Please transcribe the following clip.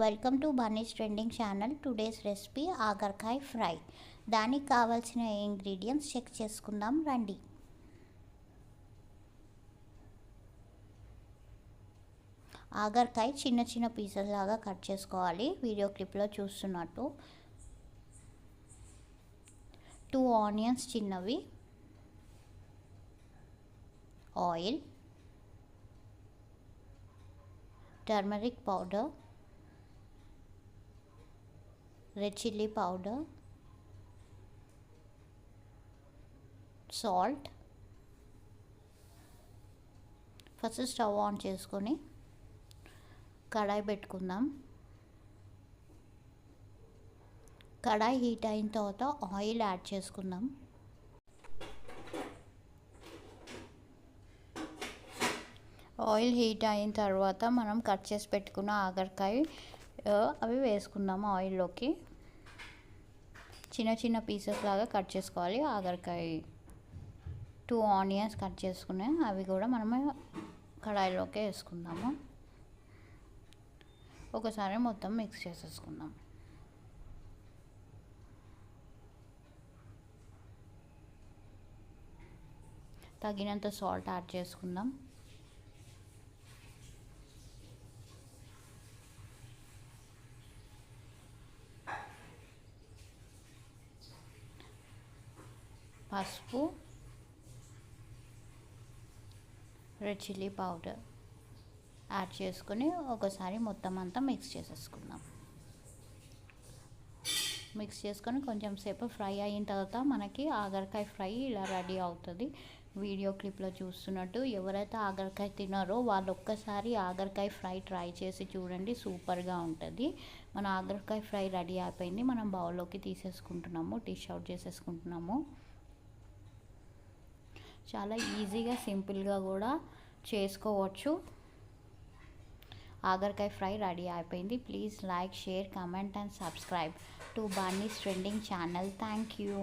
Welcome to Bunny's trending channel today's recipe ఆగర్కాయ fry దానికి కావాల్సిన ingredients check చేసుకుందాం రండి. ఆగర్కాయ చిన్న చిన్న పీసెస్ లాగా కట్ చేసుకోవాలి. వీడియో క్లిప్లో చూస్తున్నట్టు. టూ ఆనియన్స్ చిన్నవి. Oil turmeric powder red chilli powder salt first stove on చేసుకొని కడాయి పెట్టుకుందాం. కడాయి హీట్ అయిన తర్వాత ఆయిల్ యాడ్ చేసుకుందాం. ఆయిల్ హీట్ అయిన తర్వాత మనం కట్ చేసి పెట్టుకున్న ఆగరకాయ అవి వేసుకుందాము ఆయిల్లోకి. చిన్న చిన్న పీసెస్ లాగా కట్ చేసుకోవాలి. ఆగరకాయ టూ ఆనియన్స్ కట్ చేసుకునే అవి కూడా మనము కడాయిలోకి వేసుకుందాము. ఒకసారి మొత్తం మిక్స్ చేసేసుకుందాం. తగినంత సాల్ట్ యాడ్ చేసుకుందాం. పసుపు రెడ్ చిల్లీ పౌడర్ యాడ్ చేసుకొని ఒకసారి మొత్తం అంతా మిక్స్ చేసేసుకుందాం. మిక్స్ చేసుకొని కొంచెం సేపు ఫ్రై అయిన తర్వాత మనకి ఆగరకాయ ఫ్రై ఇలా రెడీ అవుతుంది. వీడియో క్లిప్లో చూస్తున్నట్టు ఎవరైతే ఆగరకాయ తినారో వాళ్ళు ఒక్కసారి ఆగరకాయ ఫ్రై ట్రై చేసి చూడండి సూపర్గా ఉంటుంది. మన ఆగరకాయ ఫ్రై రెడీ అయిపోయింది. మనం బౌల్లోకి తీసేసుకుంటున్నాము డిష్ అవుట్ చేసేసుకుంటున్నాము. చాలా ఈజీగా సింపుల్గా కూడా చేసుకోవచ్చు. ఆగర్కాయ ఫ్రై రెడీ అయిపోయింది. Please like share comment and subscribe to Bunny's trending channel. Thank you